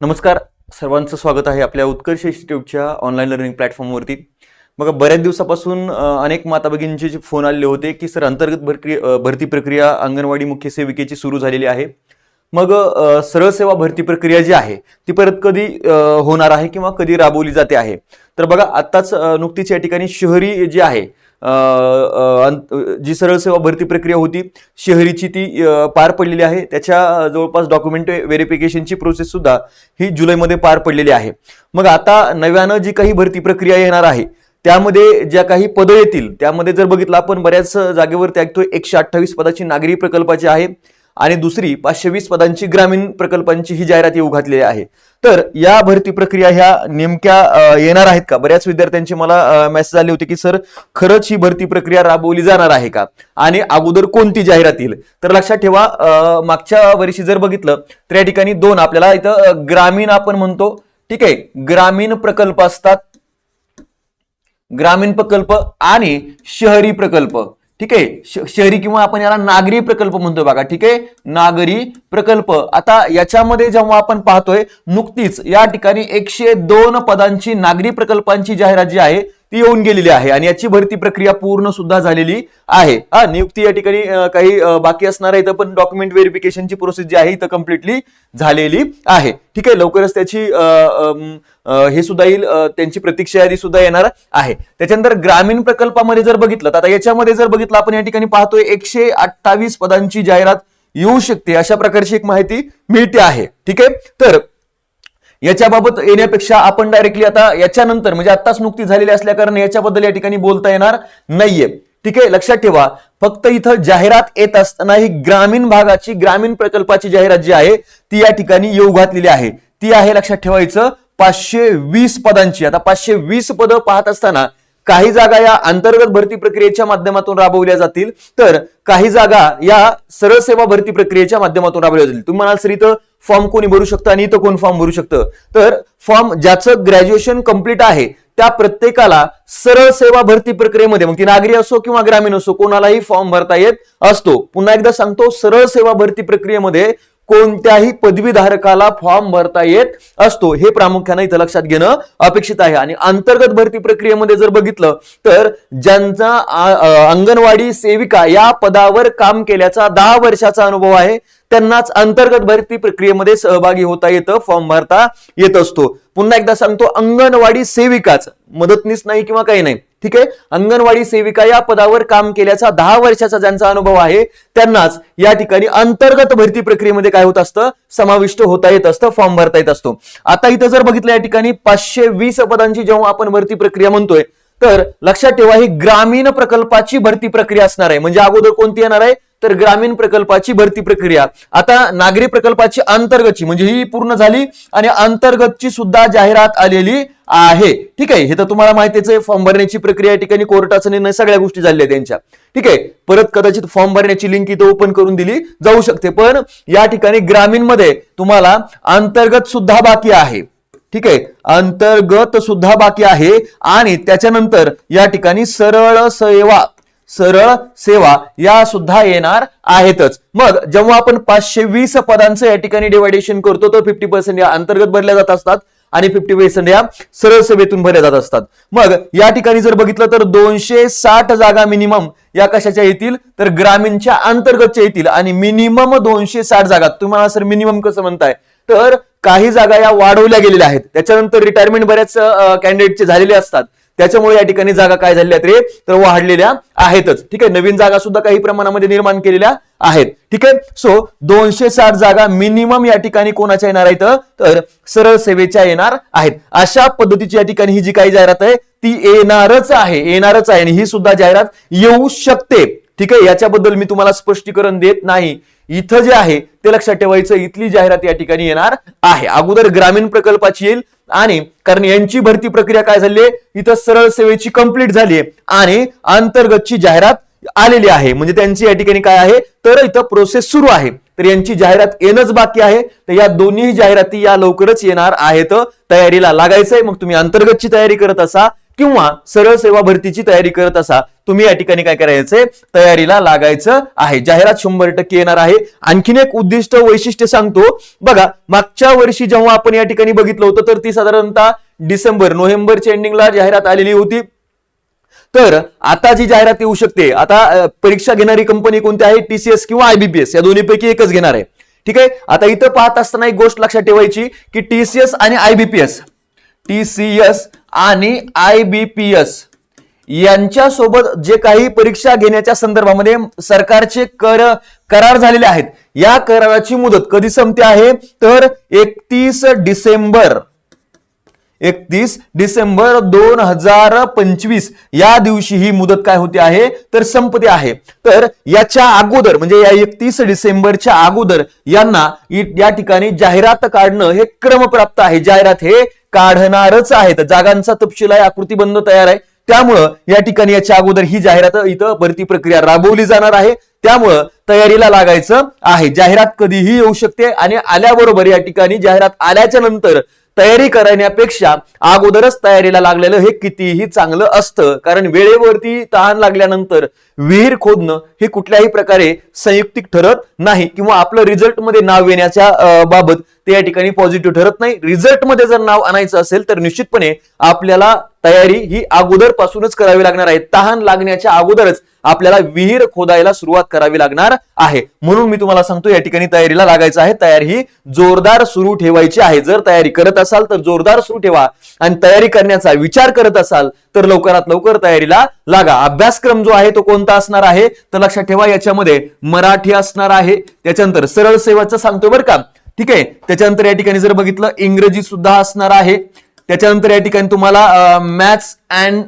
नमस्कार. सर्वांचं स्वागत आहे आपल्या उत्कर्ष इन्स्टिट्यूटच्या ऑनलाईन लर्निंग प्लॅटफॉर्मवरती मग बऱ्याच दिवसापासून अनेक माता भगिनींचे जे फोन आलेले होते की सर अंतर्गत भरती भरती प्रक्रिया अंगणवाडी मुख्य सेविकेची सुरू झालेली आहे. मग सरळ सेवा भरती प्रक्रिया जी आहे ती परत कधी होणार आहे किंवा कधी राबवली जाते आहे? तर बघा आत्ताच नुकतीच या ठिकाणी शहरी जी आहे अंत- जी सरळ सेवा भरती प्रक्रिया होती शहरीची ती पार पडलेली आहे. त्याच्या जवळपास डॉक्युमेंट व्हेरिफिकेशनची प्रोसेस सुद्धा ही जुलैमध्ये पार पडलेली आहे. मग आता नव्यानं जी काही भरती प्रक्रिया येणार आहे त्यामध्ये ज्या काही पदं येतील त्यामध्ये जर बघितलं आपण बऱ्याच जागेवरती ऐकतोय एकशे अठ्ठावीस पदाची नागरी प्रकल्पाची आहे. आणि दुसरी पाचशे वीस पदांची ग्रामीण प्रकल्पांची ही जाहिरात येऊ घातलेली आहे. तर या भरती प्रक्रिया ह्या नेमक्या येणार आहेत का? बऱ्याच विद्यार्थ्यांचे मला मेसेज आले होते की सर खरंच ही भरती प्रक्रिया राबवली जाणार आहे का? आणि अगोदर कोणती जाहिरात येईल? तर लक्षात ठेवा मागच्या वर्षी जर बघितलं तर या ठिकाणी दोन आपल्याला इथं ग्रामीण आपण म्हणतो ठीक आहे ग्रामीण प्रकल्प असतात. ग्रामीण प्रकल्प आणि शहरी प्रकल्प. ठीक आहे? श- शहरी किंवा आपण याला नागरी प्रकल्प म्हणतोय बघा ठीक आहे? नागरी प्रकल्प. आता याच्यामध्ये जेव्हा आपण पाहतोय नुकतीच या ठिकाणी एकशे दोन पदांची नागरी प्रकल्पांची जाहिरात जी आहे ती येऊन गेलेली आहे आणि याची भरती प्रक्रिया पूर्ण सुद्धा झालेली आहे. हा नियुक्ती या ठिकाणी काही बाकी असणार आहे इथं पण डॉक्युमेंट व्हेरिफिकेशनची प्रोसेस जी आहे इथं कम्प्लिटली झालेली आहे. ठीक आहे लवकरच त्याची हे सुद्धा येईल त्यांची प्रतीक्षा यादी सुद्धा येणार आहे. त्याच्यानंतर ग्रामीण प्रकल्पामध्ये जर बघितलं तर आता याच्यामध्ये जर बघितलं आपण या ठिकाणी पाहतोय एकशे अठ्ठावीस पदांची जाहिरात येऊ शकते अशा प्रकारची एक माहिती मिळते आहे. ठीक आहे? तर याच्याबाबत येण्यापेक्षा आपण डायरेक्टली आता याच्यानंतर म्हणजे आत्ताच नुकती झालेली असल्याकारणे याच्याबद्दल या ठिकाणी बोलता येणार नाहीये. ठीक आहे लक्षात ठेवा फक्त इथं जाहिरात येत असताना ही ग्रामीण भागाची ग्रामीण प्रकल्पाची जाहिरात जी आहे ती या ठिकाणी येऊ घातलेली आहे. ती आहे लक्षात ठेवायचं पाचशे वीस पदांची. आता पाचशे वीस पदं पाहत असताना काही जागा या अंतर्गत भरती प्रक्रियेच्या माध्यमातून राबवल्या जातील. तर काही जागा या सरळ सेवा भरती प्रक्रियेच्या माध्यमातून राबवल्या जातील. तुम्ही म्हणाल सर इथं फॉर्म कोणी भरू शकतं आणि इथं कोण फॉर्म भरू शकतं? तर फॉर्म ज्याचं ग्रॅज्युएशन कंप्लीट आहे त्या प्रत्येकाला सरळ सेवा भरती प्रक्रियेमध्ये मग ती नागरी असो किंवा ग्रामीण असो कोणालाही फॉर्म भरता येत असतो. पुन्हा एकदा सांगतो सरळ सेवा भरती प्रक्रियेमध्ये कोणत्याही पदवीधारकाला फॉर्म भरता येत असतो. हे प्रामुख्याने इथं लक्षात घेणं अपेक्षित आहे. आणि अंतर्गत भरती प्रक्रियेमध्ये जर बघितलं तर ज्यांचा अंगणवाडी सेविका या पदावर काम केल्याचा दहा वर्षाचा अनुभव आहे त्यांनाच अंतर्गत भरती प्रक्रियेमध्ये सहभागी होता येतं फॉर्म भरता येत असतो. पुन्हा एकदा सांगतो अंगणवाडी सेविकाच मदतनीस नाही किंवा काही नाही. ठीक आहे? अंगणवाडी सेविका या पदावर काम केल्याचा दहा वर्षाचा ज्यांचा अनुभव आहे त्यांनाच या ठिकाणी अंतर्गत भरती प्रक्रियेमध्ये काय होत असतं? समाविष्ट होता येत असतं फॉर्म भरता येत असतो. आता इथं जर बघितलं या ठिकाणी पाचशे वीस पदांची जेव्हा आपण भरती प्रक्रिया म्हणतोय तर लक्षात ठेवा ही ग्रामीण प्रकल्पाची भरती प्रक्रिया असणार आहे. म्हणजे अगोदर कोणती येणार आहे? तर ग्रामीण प्रकल्पाची भरती प्रक्रिया. आता नागरी प्रकल्पाची अंतर्गतची म्हणजे ही पूर्ण झाली आणि अंतर्गतची सुद्धा जाहिरात आलेली आहे. ठीक आहे? हे तर तुम्हाला माहितीच आहे फॉर्म भरण्याची प्रक्रिया या ठिकाणी कोर्टाचा निर्णय सगळ्या गोष्टी झाल्या आहेत त्यांच्या. ठीक आहे? परत कदाचित फॉर्म भरण्याची लिंक इथं ओपन करून दिली जाऊ शकते पण या ठिकाणी ग्रामीणमध्ये तुम्हाला अंतर्गत सुद्धा बाकी आहे. ठीक आहे? अंतर्गत सुद्धा बाकी आहे आणि त्याच्यानंतर या ठिकाणी सरळ सेवा सरळ सेवा या सुद्धा येणार आहेतच. मग जेव्हा आपण पाचशे वीस पदांचं या ठिकाणी डिवायडेशन करतो तर फिफ्टी पर्सेंट या अंतर्गत भरल्या जात असतात आणि फिफ्टी पर्सेंट या सरळ सेवेतून भरल्या जात असतात. मग या ठिकाणी जर बघितलं तर दोनशे साठ जागा मिनिमम या कशाच्या येतील? तर ग्रामीणच्या अंतर्गतच्या येतील आणि मिनिमम दोनशे साठ जागा. तुम्हाला सर मिनिमम कसं म्हणताय? तर काही जागा या वाढवल्या गेलेल्या आहेत. त्याच्यानंतर रिटायरमेंट बऱ्याच कॅन्डिडेटचे झालेले असतात. त्याच्यामुळे या ठिकाणी जागा काय झालेल्या रे? तर वाढलेल्या आहेतच. ठीक आहे नवीन जागा सुद्धा काही प्रमाणामध्ये निर्माण केलेल्या आहेत. ठीक आहे सो दोनशे साठ जागा मिनिमम या ठिकाणी कोणाच्या येणार आहेत? तर सरळ सेवेच्या येणार आहेत. अशा पद्धतीची या ठिकाणी ही जी काही जाहिरात आहे ती येणारच आहे येणारच आहे. आणि ही सुद्धा जाहिरात येऊ शकते. ठीक आहे याच्याबद्दल मी तुम्हाला स्पष्टीकरण देत नाही. इथं जे आहे ते लक्षात ठेवायचं इथली जाहिरात या ठिकाणी येणार आहे. अगोदर ग्रामीण प्रकल्पाची येईल आणि कारण यांची भरती प्रक्रिया काय झाली आहे? इथं सरळ सेवेची कंप्लीट झाली आहे. आणि अंतर्गतची जाहिरात आलेली आहे. म्हणजे त्यांची या ठिकाणी काय आहे? तर इथं प्रोसेस सुरू आहे. तर यांची जाहिरात येणंच बाकी आहे. तर या दोन्ही जाहिराती या लवकरच येणार आहेत. तयारीला लागायचंय. मग तुम्ही अंतर्गतची तयारी करत असा किंवा सरळ सेवा भरतीची तयारी करत असा तुम्ही या ठिकाणी काय करायचंय? तयारीला लागायचं आहे. जाहिरात शंभर टक्के येणार आहे. आणखीन एक उद्दिष्ट वैशिष्ट्य सांगतो. बघा मागच्या वर्षी जेव्हा आपण या ठिकाणी बघितलं होतं तर ती साधारणतः डिसेंबर नोव्हेंबरच्या एंडिंगला जाहिरात आलेली होती. तर आता जी जाहिरात येऊ शकते आता परीक्षा घेणारी कंपनी कोणती आहे? टीसीएस किंवा आयबीपीएस या दोन्हीपैकी एकच घेणार आहे. ठीक आहे? आता इथं पाहत असताना एक गोष्ट लक्षात ठेवायची की टीसीएस आणि आयबीपीएस टीसीएस आणि आयबीपीएस यांच्यासोबत जे काही परीक्षा घेण्याच्या संदर्भामध्ये सरकारचे कर करार झालेले आहेत. या कराराची मुदत कधी संपते आहे? तर एकतीस डिसेंबर एकतीस डिसेंबर दोन हजार पंचवीस या दिवशी ही मुदत काय होते आहे? तर संपते आहे. तर याच्या अगोदर म्हणजे या एकतीस डिसेंबरच्या अगोदर यांना या ठिकाणी जाहिरात काढणं हे क्रमप्राप्त आहे. जाहिरात हे काढणारच आहेत जागांचा तपशील आहे आकृतीबंध तयार आहे. त्यामुळं या ठिकाणी याच्या अगोदर ही जाहिरात इथं भरती प्रक्रिया राबवली जाणार आहे. त्यामुळं तयारीला लागायचं आहे. जाहिरात कधीही येऊ शकते आणि आल्याबरोबर या ठिकाणी जाहिरात आल्याच्यानंतर तयारी करण्यापेक्षा अगोदरच तयारीला लागलेलं हे कितीही चांगलं असतं. कारण वेळेवरती तहान लागल्यानंतर विहीर खोदणं हे कुठल्याही प्रकारे संयुक्तिक ठरत नाही किंवा आपलं रिझल्टमध्ये नाव येण्याच्या बाबत ते या ठिकाणी पॉझिटिव्ह ठरत नाही. रिझल्टमध्ये जर नाव आणायचं असेल तर निश्चितपणे आपल्याला तयारी ही अगोदर पासूनच करावी लागणार आहे. तहान लागण्याच्या अगोदरच आपल्याला विहीर खोदायला सुरुवात करावी लागणार आहे. म्हणून मी तुम्हाला सांगतो या ठिकाणी तयारीला लागायचं आहे. तयारी ही जोरदार सुरू ठेवायची आहे. जर तयारी करत असाल तर जोरदार सुरू ठेवा. आणि तयारी करण्याचा विचार करत असाल तर लवकरात लवकर तयारीला लागा. अभ्यासक्रम जो आहे तो कोणता असणार आहे? तर लक्षात ठेवा याच्यामध्ये मराठी असणार आहे. त्याच्यानंतर सरळ सेवाचं सांगतो बरं का. ठीक आहे. त्याच्यानंतर या ठिकाणी जर बघितलं इंग्रजी सुद्धा असणार आहे. त्याच्यानंतर या ठिकाणी तुम्हाला मॅथ्स अँड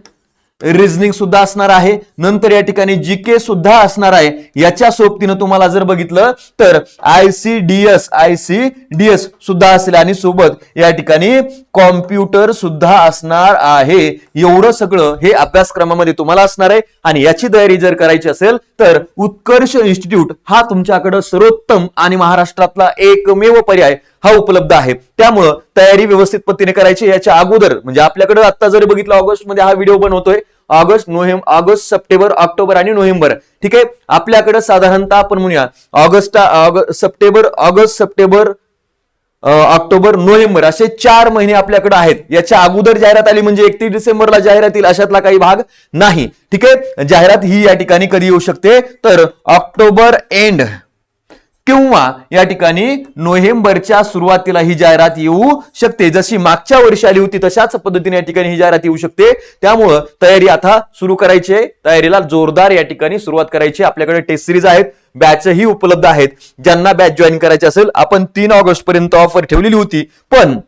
रिझनिंग सुद्धा असणार आहे. नंतर या ठिकाणी जी के सुद्धा असणार आहे. याच्या सोबतीनं तुम्हाला जर बघितलं तर I C D S I C D S सुद्धा असेल आणि सोबत या ठिकाणी कॉम्प्युटर सुद्धा असणार आहे. एवढं सगळं हे अभ्यासक्रमामध्ये तुम्हाला असणार आहे. आणि याची तयारी जर करायची असेल तर उत्कर्ष इन्स्टिट्यूट हा तुमच्याकडं सर्वोत्तम आणि महाराष्ट्रातला एकमेव पर्याय हा उपलब्ध आहे. त्यामुळं तयारी व्यवस्थित पद्धतीने करायची याच्या अगोदर म्हणजे आपल्याकडे आता जर बघितलं ऑगस्टमध्ये हा व्हिडिओ बनवतोय August November August September October आणि नोव्हेंबर. ठीक आहे? आपल्याकडे साधारणतः आपण म्हणूया August org- September August September October November असे चार महिने आपल्याकडे आहेत. याच्या अगोदर जाहिरात आली म्हणजे एकतीस डिसेंबरला जाहिरात येईल अशातला काही भाग नाही. ठीक आहे? जाहिरात ही या ठिकाणी कधी येऊ शकते? तर ऑक्टोबर एंड किंवा या ठिकाणी नोव्हेंबरच्या सुरुवातीला ही जाहिरात येऊ शकते. जशी मागच्या वर्षी आली होती तशाच पद्धतीने या ठिकाणी ही जाहिरात येऊ शकते. त्यामुळं तयारी आता सुरू करायची आहे. तयारीला जोरदार या ठिकाणी सुरुवात करायची आपल्याकडे टेस्ट सिरीज आहेत. बॅचही उपलब्ध आहेत. ज्यांना बॅच जॉईन करायची असेल आपण तीन ऑगस्ट पर्यंत ऑफर ठेवलेली होती. पण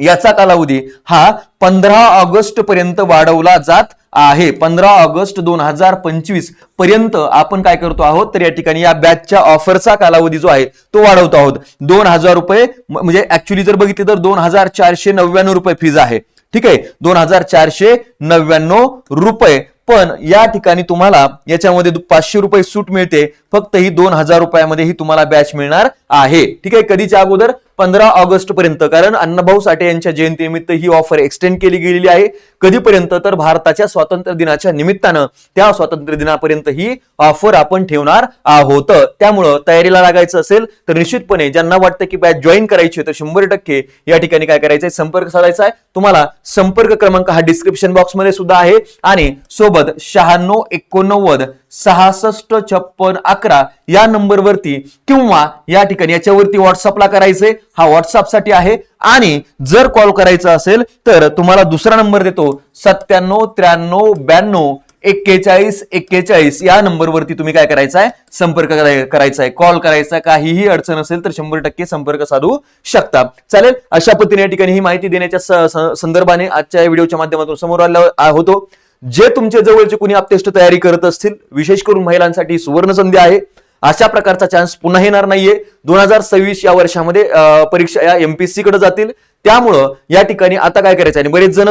याचा कालावधी हा पंधरा ऑगस्ट पर्यंत वाढवला जात आहे. पंधरा ऑगस्ट दोन हजार पंचवीसपर्यंत आपण काय करतो आहोत? तर या ठिकाणी या बॅचच्या ऑफरचा कालावधी जो आहे तो वाढवतो आहोत. दोन हजार रुपये म्हणजे ऍक्च्युली जर बघितले तर दोन हजार चारशे नव्याण्णव रुपये फीज आहे. ठीक आहे? दोन हजार चारशे नव्याण्णव रुपये. पण या ठिकाणी तुम्हाला याच्यामध्ये पाचशे रुपये सूट मिळते. फक्त ही दोन हजार रुपयामध्ये ही तुम्हाला बॅच मिळणार आहे. ठीक आहे? कधीच्या अगोदर? पंधरा ऑगस्ट पर्यंत कारण अण्णाभाऊ साठे यांच्या जयंतीनिमित्त ही ऑफर एक्सटेंड केली गेलेली आहे. कधीपर्यंत? तर भारताच्या स्वातंत्र्य दिनाच्या निमित्तानं. त्या स्वातंत्र्य दिनापर्यंत ही ऑफर आपण ठेवणार आहोत. त्यामुळं तयारीला लागायचं असेल तर निश्चितपणे ज्यांना वाटतं की बॅच जॉईन करायची आहे, तर शंभर टक्के या ठिकाणी काय करायचंय? संपर्क साधायचा आहे. तुम्हाला संपर्क क्रमांक हा डिस्क्रिप्शन बॉक्समध्ये सुद्धा आहे. आणि सोबत शहाण्णव एकोणनव्वद सहासष्ट छप्पन अकरा या नंबरवरती किंवा या ठिकाणी याच्यावरती व्हॉट्सअपला करायचंय. हा व्हॉट्सअपसाठी आहे. आणि जर कॉल करायचा असेल तर तुम्हाला दुसरा नंबर देतो. सत्त्याण्णव त्र्याण्णव ब्याण्णव एक्केचाळीस एक्केचाळीस या नंबरवरती तुम्ही काय करायचा आहे संपर्क करायचा आहे कॉल करायचा काहीही अडचण असेल तर शंभर टक्के संपर्क साधू शकता. चालेल? अशा पद्धतीने या ठिकाणी ही माहिती देण्याच्या संदर्भाने आजच्या व्हिडिओच्या माध्यमातून समोर आला होतो जे तुमचे जवळचे कुणी आपतेष्ट तयारी करत असतील विशेष करून महिलांसाठी सुवर्ण संधी आहे अशा प्रकारचा चान्स पुन्हा येणार नाहीये. दोन हजार सव्वीस या वर्षामध्ये परीक्षा या एमपीएससी कडे जातील. त्यामुळं या ठिकाणी आता काय करायचं आणि बरेच जण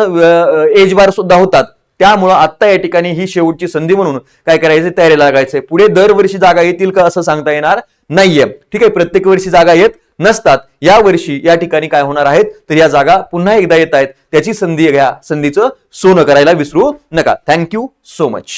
एज बार सुद्धा होतात. त्यामुळं आता या ठिकाणी ही शेवटची संधी म्हणून काय करायचं? तयारी लागायचंय पुढे दरवर्षी जागा येतील का असं सांगता येणार नाहीये. ठीक आहे प्रत्येक वर्षी जागा येत नसतात. या वर्षी या ठिकाणी काय होणार आहेत? तर या जागा पुन्हा एकदा येत आहेत. त्याची संधी घ्या. संधीचं सोनं करायला विसरू नका. Thank you so much